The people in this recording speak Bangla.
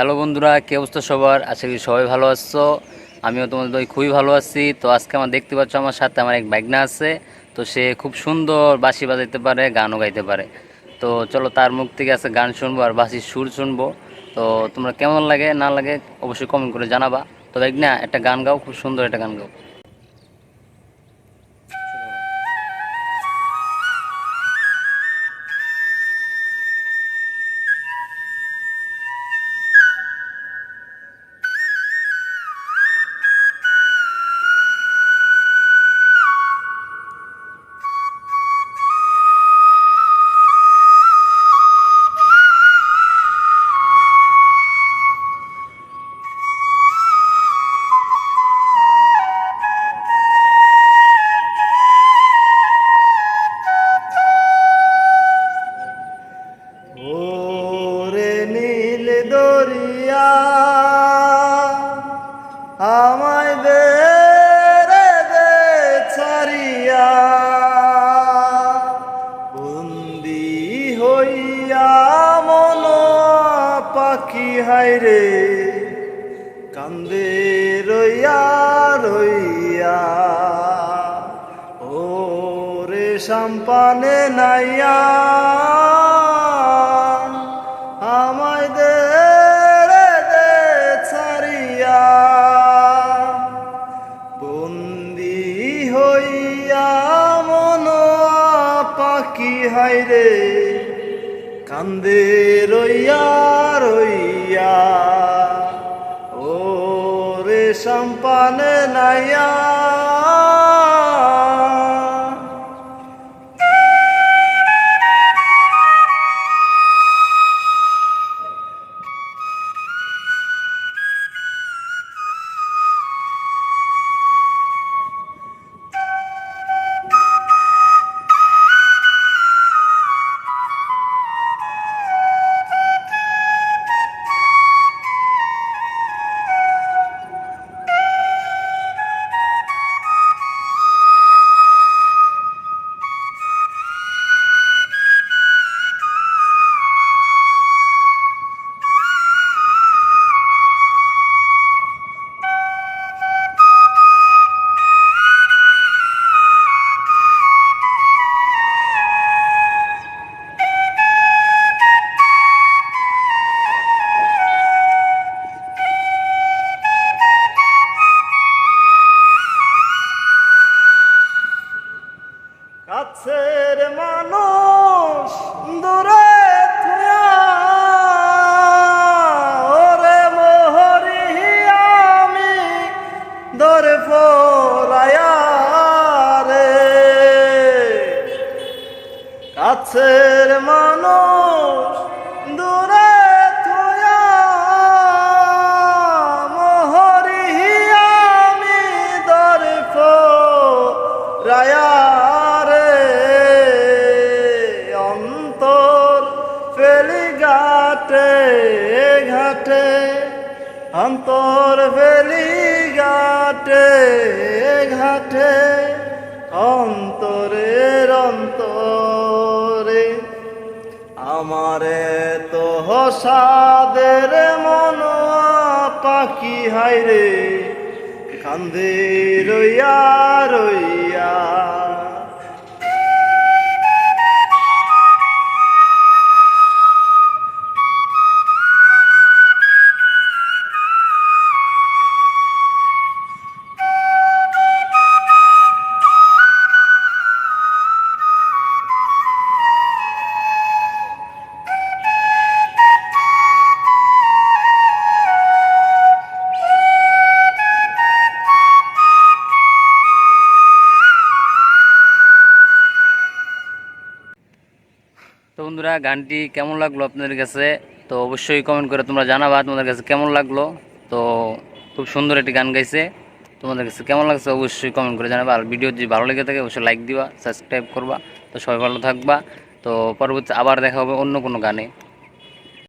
হ্যালো বন্ধুরা, কে অবস্থা সবার? আশা করি সবাই ভালো আছো। আমিও তোমাদের দই খুবই ভালো আছি। তো আজকে আমার দেখতে পাচ্ছ আমার সাথে আমার এক বাইকনা আছে। তো সে খুব সুন্দর বাসি বাজাইতে পারে, গানও গাইতে পারে। তো চলো তার মুখ থেকে আছে গান শুনব আর বাঁশির সুর শুনব। তো তোমরা কেমন লাগে, না লাগে অবশ্যই কমেন্ট করে জানাবা। তো বাইকনা একটা গান গাও, খুব সুন্দর একটা গান গাও। হইয়া মন পাখি হাইরে কান্দে রইয়া রইয়া। ওরে সাম্পানে নাইয়া, আমায় দে রে, দে হাইরে কান্দে রইয়া রইয়া। ও রে সম্পানে নাইয়া কাছের মানুষ দূরে আমি দরে ফোরায়া রে অন্তর ফেলি ঘাটে ঘাটে। অন্তর ফেলি ঘাটে ঘাটে। অন্তরের অন্তরে আমারে তো হসাদের মন পাখি হাইরে কান্দে রইয়া রইয়া তো বন্ধুরা, গানটি কেমন লাগল আপনাদের কাছে? তো অবশ্যই কমেন্ট করে তোমরা জানাবা তোমাদের কাছে কেমন লাগল। তো খুব সুন্দর একটি গান গাইছে। তোমাদের কাছে কেমন লাগছে অবশ্যই কমেন্ট করে জানাবা। আর ভিডিও যদি ভালো লেগে থাকে, অবশ্যই লাইক দিবা সাবস্ক্রাইব করবা। তো সবাই ভালো থাকবা। তো পরবর্তী আবার দেখা হবে অন্য কোনো গানে।